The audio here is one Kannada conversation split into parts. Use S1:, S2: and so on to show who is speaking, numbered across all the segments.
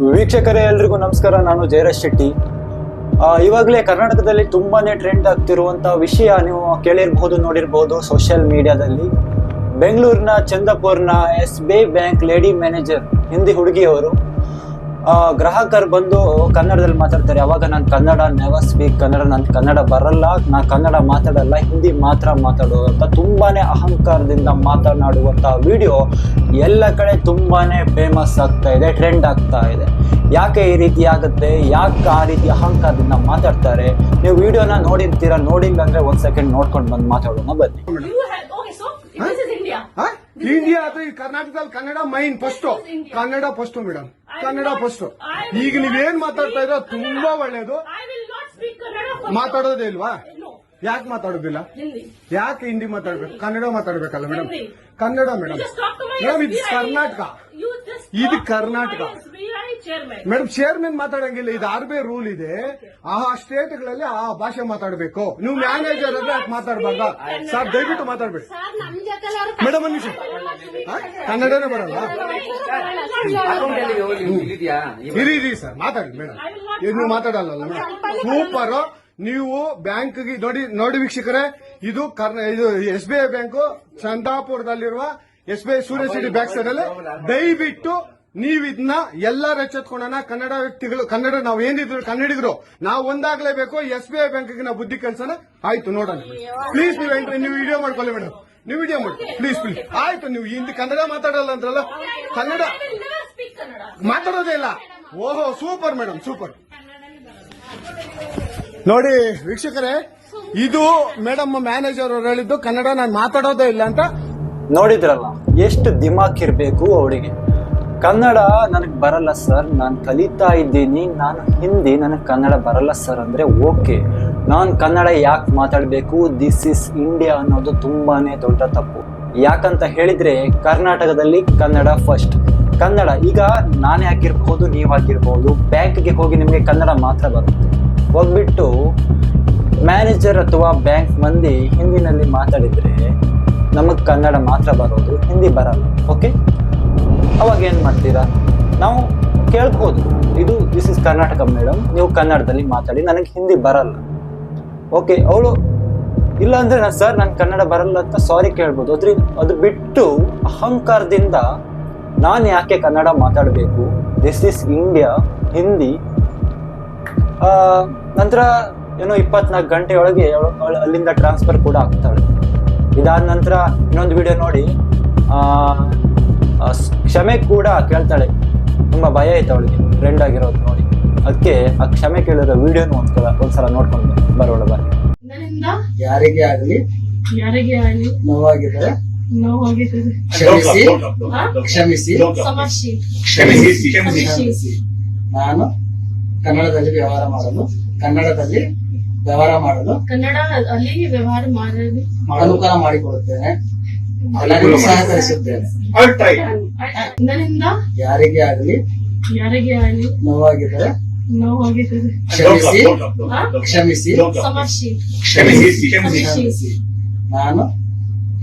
S1: ವೀಕ್ಷಕರೇ, ಎಲ್ರಿಗೂ ನಮಸ್ಕಾರ. ನಾನು ಜಯರಾಜ್ ಶೆಟ್ಟಿ. ಇವಾಗಲೇ ಕರ್ನಾಟಕದಲ್ಲಿ ತುಂಬಾನೇ ಟ್ರೆಂಡ್ ಆಗ್ತಿರುವಂತ ವಿಷಯ ನೀವು ಕೇಳಿರ್ಬಹುದು ನೋಡಿರ್ಬಹುದು ಸೋಷಿಯಲ್ ಮೀಡಿಯಾದಲ್ಲಿ ಬೆಂಗಳೂರಿನ ಚಂದಪುರ್ನ S B bank lady manager Hindi ಹುಡುಗಿಯವರು ಗ್ರಾಹಕರು ಬಂದು ಕನ್ನಡದಲ್ಲಿ ಮಾತಾಡ್ತಾರೆ. ಅವಾಗ ನಾನು ಕನ್ನಡ ನೆವರ್ ಸ್ಪೀಕ್ ಕನ್ನಡ ನಾನು ಕನ್ನಡ ಬರಲ್ಲ ನಾನು ಕನ್ನಡ ಮಾತಾಡಲ್ಲ ಹಿಂದಿ ಮಾತ್ರ ಮಾತಾಡೋದು ಅಂತ ತುಂಬಾನೇ ಅಹಂಕಾರದಿಂದ ಮಾತನಾಡುವಂಥ ವಿಡಿಯೋ ಎಲ್ಲ ಕಡೆ ತುಂಬಾನೇ ಫೇಮಸ್ ಆಗ್ತಾ ಇದೆ ಟ್ರೆಂಡ್ ಆಗ್ತಾ ಇದೆ. ಯಾಕೆ ಈ ರೀತಿ ಆಗುತ್ತೆ? ಯಾಕೆ ಆ ರೀತಿ ಅಹಂಕಾರದಿಂದ ಮಾತಾಡ್ತಾರೆ? ನೀವು ವಿಡಿಯೋನ ನೋಡಿರ್ತೀರಾ? ನೋಡಿಲ್ಲ ಅಂದ್ರೆ ಒಂದು ಸೆಕೆಂಡ್ ನೋಡ್ಕೊಂಡು ಬಂದು ಮಾತಾಡೋಣ ಬನ್ನಿ.
S2: ಇಂಡಿಯಾ ಅಥವಾ ಈ ಕರ್ನಾಟಕದಲ್ಲಿ Kannada main first Kannada first madam Kannada first ಈಗ ನೀವೇನ್ ಮಾತಾಡ್ತಾ ಇರೋ ತುಂಬಾ ಒಳ್ಳೇದು. ಮಾತಾಡೋದೇ ಇಲ್ವಾ? ಯಾಕೆ ಮಾತಾಡೋದಿಲ್ಲ. ಯಾಕೆ ಹಿಂದಿ ಮಾತಾಡ್ಬೇಕು? ಕನ್ನಡ ಮಾತಾಡ್ಬೇಕಲ್ಲ ಮೇಡಮ್ ಕನ್ನಡ ಮೇಡಮ್ ಮೇಡಮ್ ಇದು ಕರ್ನಾಟಕ. ಇದು ಕರ್ನಾಟಕ. Madam chairman ಮಾತಾಡಂಗಿಲ್ಲ. ಇದು ಆರ್ ಬಿ ಐ ರೂಲ್ ಇದೆ. ಆ ಸ್ಟೇಟ್ಗಳಲ್ಲಿ ಆ ಭಾಷೆ ಮಾತಾಡಬೇಕು. ನೀವು ಮ್ಯಾನೇಜರ್ ಅಂದ್ರೆ ಯಾಕೆ ಮಾತಾಡಬಾರ್ದ? ಸರ್ ದಯವಿಟ್ಟು ಮಾತಾಡ್ಬೇಡಿ. ಮೇಡಮ್ ಒಂದು ನಿಮಿಷ? ಕನ್ನಡನೇ ಬರಲ್ಲ.
S3: ಇರೀರಿ
S2: ಇರಿ ಇರಿ ಸರ್ ಮಾತಾಡಿ ಮೇಡಮ್ ಇದು ನೀವು ಮಾತಾಡಲ್ಲ ಮೇಡಮ್ ಸೂಪರ್ ನೀವು ಬ್ಯಾಂಕ್ ನೋಡಿ ನೋಡಿ ವೀಕ್ಷಕರೇ ಇದು ಕರ್ನಾ ಇದು S B I bank ಚಂದಾಪುರದಲ್ಲಿರುವ S B I Surya City back side ಅಲ್ಲಿ ದಯವಿಟ್ಟು ನೀವು ಇದನ್ನ ಎಲ್ಲಾರು ಎಚ್ಚೆತ್ಕೊಳ್ಳೋಣ ಕನ್ನಡ ವ್ಯಕ್ತಿಗಳು ಕನ್ನಡ ನಾವು ಏನಿದ್ರು ಕನ್ನಡಿಗರು ನಾವು ಒಂದಾಗ್ಲೇಬೇಕು ಎಸ್ ಬಿ ಐ ಬ್ಯಾಂಕ್ ನಾವು ಬುದ್ಧಿ ಕಲ್ಸೋಣ ಆಯ್ತು ನೋಡೋಣ. ಪ್ಲೀಸ್ ನೀವು ಎಂಟ್ರಿ ನೀವು ವಿಡಿಯೋ ಮಾಡ್ಕೊಳ್ಳಿ ಮೇಡಮ್ ನೀವು ವಿಡಿಯೋ ಮಾಡಿ ಪ್ಲೀಸ್ ಪ್ಲೀಸ್ ಆಯ್ತು ನೀವು ಹಿಂದಿ ಕನ್ನಡ ಮಾತಾಡಲ್ಲ ಅಂದ್ರಲ್ಲ? ಕನ್ನಡ. ಮಾತಾಡೋದೇ ಇಲ್ಲ. ಓಹೋ ಸೂಪರ್ ಮೇಡಮ್ ಸೂಪರ್. ನೋಡಿ ವೀಕ್ಷಕರೇ ಇದು ಮೇಡಮ್ ಮ್ಯಾನೇಜರ್ ಅವ್ರು ಹೇಳಿದ್ದು ಕನ್ನಡ ನಾನು ಮಾತಾಡೋದೇ ಇಲ್ಲ ಅಂತ
S1: ನೋಡಿದ್ರಲ್ಲ, ಎಷ್ಟು ದಿಮಾಕ್ ಇರಬೇಕು ಅವಳಿಗೆ ಕನ್ನಡ ನನಗೆ ಬರಲ್ಲ ಸರ್, ನಾನು ಕಲಿತಾ ಇದ್ದೀನಿ, ನಾನು ಹಿಂದಿ ನನಗೆ ಕನ್ನಡ ಬರಲ್ಲ ಸರ್ ಅಂದರೆ ಓಕೆ. ನಾನು ಕನ್ನಡ ಯಾಕೆ ಮಾತಾಡಬೇಕು ದಿಸ್ ಇಸ್ ಇಂಡಿಯಾ ಅನ್ನೋದು ತುಂಬಾನೇ ದೊಡ್ಡ ತಪ್ಪು. ಯಾಕಂತ ಹೇಳಿದ್ರೆ ಕರ್ನಾಟಕದಲ್ಲಿ ಕನ್ನಡ ಫಸ್ಟ್ ಕನ್ನಡ, ಈಗ ನಾನೇ ಆಗಿರ್ಬೋದು, ನೀವಾಗಿರ್ಬೋದು ಬ್ಯಾಂಕ್ಗೆ ಹೋಗಿ ನಿಮಗೆ ಕನ್ನಡ ಮಾತ್ರ ಬರುತ್ತೆ. ಹೋಗ್ಬಿಟ್ಟು ಮ್ಯಾನೇಜರ್ ಅಥವಾ ಬ್ಯಾಂಕ್ ಮಂದಿ ಹಿಂದಿನಲ್ಲಿ ಮಾತಾಡಿದ್ರೆ ನಮಗೆ ಕನ್ನಡ ಮಾತ್ರ ಬರೋದು, ಹಿಂದಿ ಬರಲ್ಲ ಓಕೆ ಅವಾಗ ಏನು ಮಾಡ್ತೀರಾ? ನಾವು ಕೇಳ್ಬೋದು, ಇದು ದಿಸ್ ಇಸ್ ಕರ್ನಾಟಕ ಮೇಡಮ್ ನೀವು ಕನ್ನಡದಲ್ಲಿ ಮಾತಾಡಿ, ನನಗೆ ಹಿಂದಿ ಬರಲ್ಲ. ಓಕೆ ಅವಳು ಇಲ್ಲ ಅಂದ್ರೆ ನಾನು ಸರ್ ನಾನು ಕನ್ನಡ ಬರಲ್ಲ ಅಂತ ಸಾರಿ ಕೇಳ್ಬೋದು. ಅದ್ರ, ಅದು ಬಿಟ್ಟು ಅಹಂಕಾರದಿಂದ ನಾನು ಯಾಕೆ ಕನ್ನಡ ಮಾತಾಡಬೇಕು? ದಿಸ್ ಇಸ್ ಇಂಡಿಯಾ ಹಿಂದಿ ನಂತರ ಏನೋ ಇಪ್ಪತ್ನಾಲ್ಕು ಗಂಟೆಯೊಳಗೆ ಅಲ್ಲಿಂದ ಟ್ರಾನ್ಸ್ಫರ್ ಕೂಡ ಆಗ್ತಾಳೆ. ಇದಾದ ನಂತರ ಇನ್ನೊಂದು ವಿಡಿಯೋ ನೋಡಿ. ಕ್ಷಮೆ ಕೂಡ ಕೇಳ್ತಾಳೆ. ತುಂಬಾ ಭಯ ಆಯ್ತು ಅವಳಿಗೆ. ಟ್ರೆಂಡ್ ಆಗಿರೋದು ನೋಡಿ. ಅದಕ್ಕೆ ಆ ಕ್ಷಮೆ ಕೇಳಿರೋ ವಿಡಿಯೋನು ಒಂದ್ಸಲ ಒಂದ್ಸಲ ನೋಡ್ಕೊಂಡು ಬರೋಣ ಬನ್ನಿ.
S4: ಯಾರಿಗೆ
S3: ಯಾರಿಗೇ ಆಗಲಿ
S4: ಯಾರಿಗೆ ಆಗಲಿ?
S3: ನೋವಾಗಿದ್ದರೆ
S4: ನೋವಾಗಿರ್ತದೆ
S3: ಕ್ಷಮಿಸಿ
S4: ಹಾ?
S3: ಕ್ಷಮಿಸಿ
S4: ಸಮಸ್ಯೆ
S5: ಕ್ಷಮಿಸಿ.
S4: ಕ್ಷಮಿಸಿ.
S3: ನಾನು ಕನ್ನಡದಲ್ಲಿ ವ್ಯವಹಾರ ಮಾಡಲು ಕನ್ನಡದಲ್ಲಿ ವ್ಯವಹಾರ ಮಾಡಲು
S4: ಕನ್ನಡ ಅಲ್ಲಿ ವ್ಯವಹಾರ ಮಾಡಲು
S3: ಅನುಕೂಲ ಮಾಡಿಕೊಡುತ್ತೇನೆ. ಎಲ್ಲರಿಗೂ ಸಹಕರಿಸುತ್ತೇನೆ.
S4: ನನ್ನಿಂದ
S3: ಯಾರಿಗೇ ಆಗಲಿ
S4: ಯಾರಿಗೆ ಆಗಲಿ
S3: ನೋವಾಗಿದ್ದರೆ
S4: ನೋವಾಗಿರ್ತದೆ
S3: ಕ್ಷಮಿಸಿ? ಕ್ಷಮಿಸಿ
S5: ಕ್ಷಮಿಸಿ
S4: ಕ್ಷಮಿಸಿ
S3: ನಾನು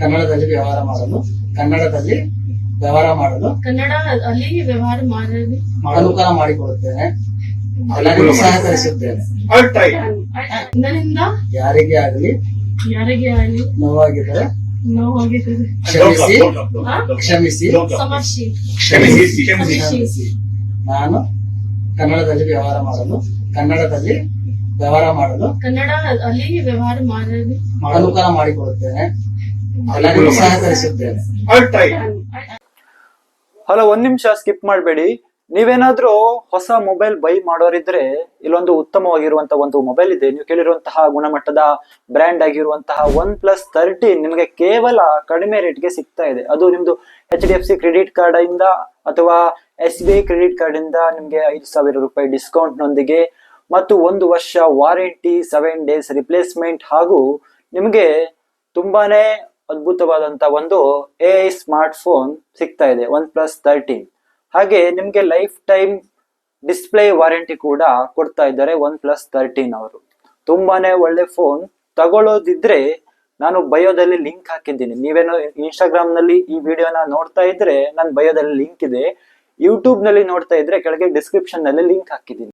S3: ಕನ್ನಡದಲ್ಲಿ ವ್ಯವಹಾರ ಮಾಡಲು ಕನ್ನಡದಲ್ಲಿ ವ್ಯವಹಾರ ಮಾಡಲು
S4: ಕನ್ನಡ ಅಲ್ಲಿ ವ್ಯವಹಾರ ಮಾಡಲು
S3: ಅನುಕೂಲ ಮಾಡಿಕೊಡುತ್ತೇನೆ. ಎಲ್ಲರಿಗೂ ಸಹಕರಿಸುತ್ತೇನೆ.
S4: ನನ್ನಿಂದ
S3: ಯಾರಿಗೇ ಆಗಲಿ
S4: ಯಾರಿಗೆ ಆಗಲಿ
S3: ನೋವಾಗಿದ್ದರೆ ಕ್ಷಮಿಸಿ? ಕ್ಷಮಿಸಿ.
S5: ಕ್ಷಮಿಸಿ
S4: ಕ್ಷಮಿಸಿ.
S3: ನಾನು ಕನ್ನಡದಲ್ಲಿ ವ್ಯವಹಾರ ಮಾಡಲು ಕನ್ನಡದಲ್ಲಿ ವ್ಯವಹಾರ ಮಾಡಲು
S4: ಕನ್ನಡ ಅಲ್ಲಿ ವ್ಯವಹಾರ ಮಾಡಲು
S3: ಅನುಕೂಲ ಮಾಡಿಕೊಡುತ್ತೇನೆ. ಎಲ್ಲರಿಗೂ ಸಹಕರಿಸುತ್ತೇನೆ.
S1: ಹಲೋ ಒಂದ್ ನಿಮಿಷ ಸ್ಕಿಪ್ ಮಾಡಬೇಡಿ. ನೀವೇನಾದ್ರೂ ಹೊಸ ಮೊಬೈಲ್ ಬೈ ಮಾಡೋರಿದ್ರೆ ಇಲ್ಲೊಂದು ಉತ್ತಮವಾಗಿರುವಂತಹ ಒಂದು ಮೊಬೈಲ್ ಇದೆ. ನೀವು ಕೇಳಿರುವಂತಹ ಗುಣಮಟ್ಟದ ಬ್ರ್ಯಾಂಡ್ ಆಗಿರುವಂತಹ ಒನ್ ಪ್ಲಸ್ ತರ್ಟೀನ್ ನಿಮಗೆ ಕೇವಲ ಕಡಿಮೆ ರೇಟ್ಗೆ ಸಿಗ್ತಾ ಇದೆ. ಅದು ನಿಮ್ದು H D F C credit card ಇಂದ ಅಥವಾ S B I credit card ಇಂದ ನಿಮ್ಗೆ ಐದು ಸಾವಿರ ರೂಪಾಯಿ ಡಿಸ್ಕೌಂಟ್ ನೊಂದಿಗೆ ಮತ್ತು ಒಂದು ವರ್ಷ ವಾರಂಟಿ ಸೆವೆನ್ ಡೇಸ್ ರಿಪ್ಲೇಸ್ಮೆಂಟ್ ಹಾಗೂ ನಿಮಗೆ ತುಂಬಾನೇ ಅದ್ಭುತವಾದಂತಹ ಒಂದು ಎ ಐ ಸ್ಮಾರ್ಟ್ ಫೋನ್ ಸಿಗ್ತಾ ಇದೆ ಒನ್ ಪ್ಲಸ್ ತರ್ಟೀನ್ ಹಾಗೆ ನಿಮ್ಗೆ ಲೈಫ್ ಟೈಮ್ ಡಿಸ್ಪ್ಲೇ ವಾರಂಟಿ ಕೂಡ ಕೊಡ್ತಾ ಇದ್ದಾರೆ ಒನ್ ಪ್ಲಸ್ ತರ್ಟೀನ್ ಅವರು. ತುಂಬಾನೇ ಒಳ್ಳೆ ಫೋನ್. ತಗೊಳ್ಳೋದಿದ್ರೆ ನಾನು ಬಯೋದಲ್ಲಿ ಲಿಂಕ್ ಹಾಕಿದ್ದೀನಿ. ನೀವೇನೋ ಇನ್ಸ್ಟಾಗ್ರಾಮ್ನಲ್ಲಿ ಈ ವಿಡಿಯೋನ ನೋಡ್ತಾ ಇದ್ರೆ ನನ್ನ ಬಯೋದಲ್ಲಿ ಲಿಂಕ್ ಇದೆ. ಯೂಟ್ಯೂಬ್ನಲ್ಲಿ ನೋಡ್ತಾ ಇದ್ರೆ ಕೆಳಗೆ ಡಿಸ್ಕ್ರಿಪ್ಷನ್ನಲ್ಲಿ ಲಿಂಕ್ ಹಾಕಿದ್ದೀನಿ.